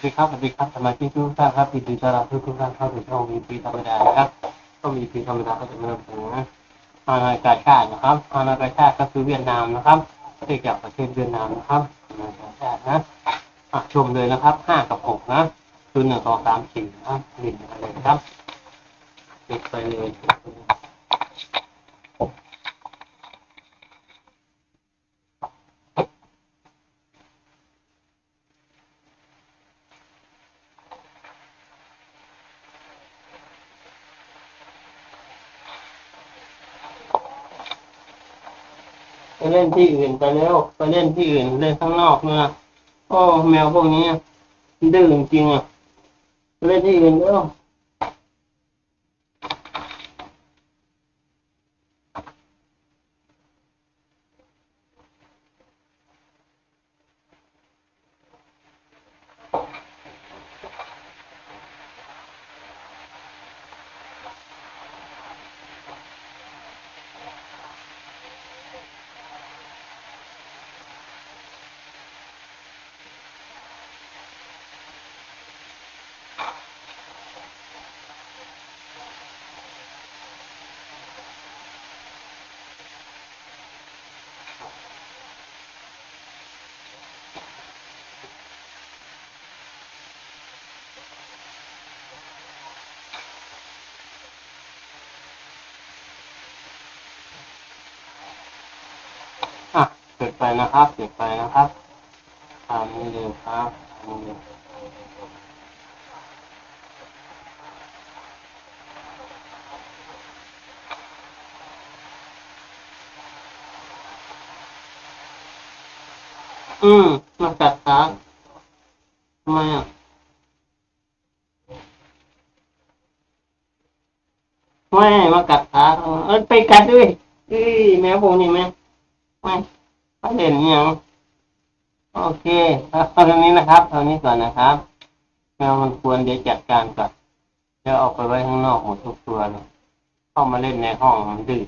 สวัสดีครับสวัสดีครับสมาชิกทุกท่านครับยินดีต้อนรับทุกทุกท่านเข้าสู่ช่องวีพีธรรมดานะครับก็วีพีธรรมดาก็จะมานำเสนอฮานอยกาชาตินะครับฮานอยกาชาติก็คือเวียดนามนะครับประเทศจากประเทศเวียดนามนะครับฮานอยกาชาตินะอะชมเลยนะครับห้ากับหกนะคือหนึ่งสองสามสี่นะครับหนึ่งอะไรครับปิดไปเลย ไปเล่นที่อื่นไปแล้วไปเล่นที่อื่นเล่นข้างนอกเมื่อโอ้แมวพวกนี้ดื้อจริงอะเล่นที่อื่นแล้ว เปิดไปนะครับเปิดไปนะครับตามนี้เลยครับตามนี้เลยอืมมากัดขาทำไมอะไม่มากัดขาเออไปกัดด้วยเอ้ยแมวพวกนี้ไหมไม่ ไม่เห็นยังโอเคเอาเท่านี้นะครับเท่านี้ก่อนนะครับแมวมันควรเดี๋ยวจัดการก่อนเดี๋ยวเอาไปไว้ข้างนอกหมดทุกตัวเลยเข้ามาเล่นในห้องมันดื้อ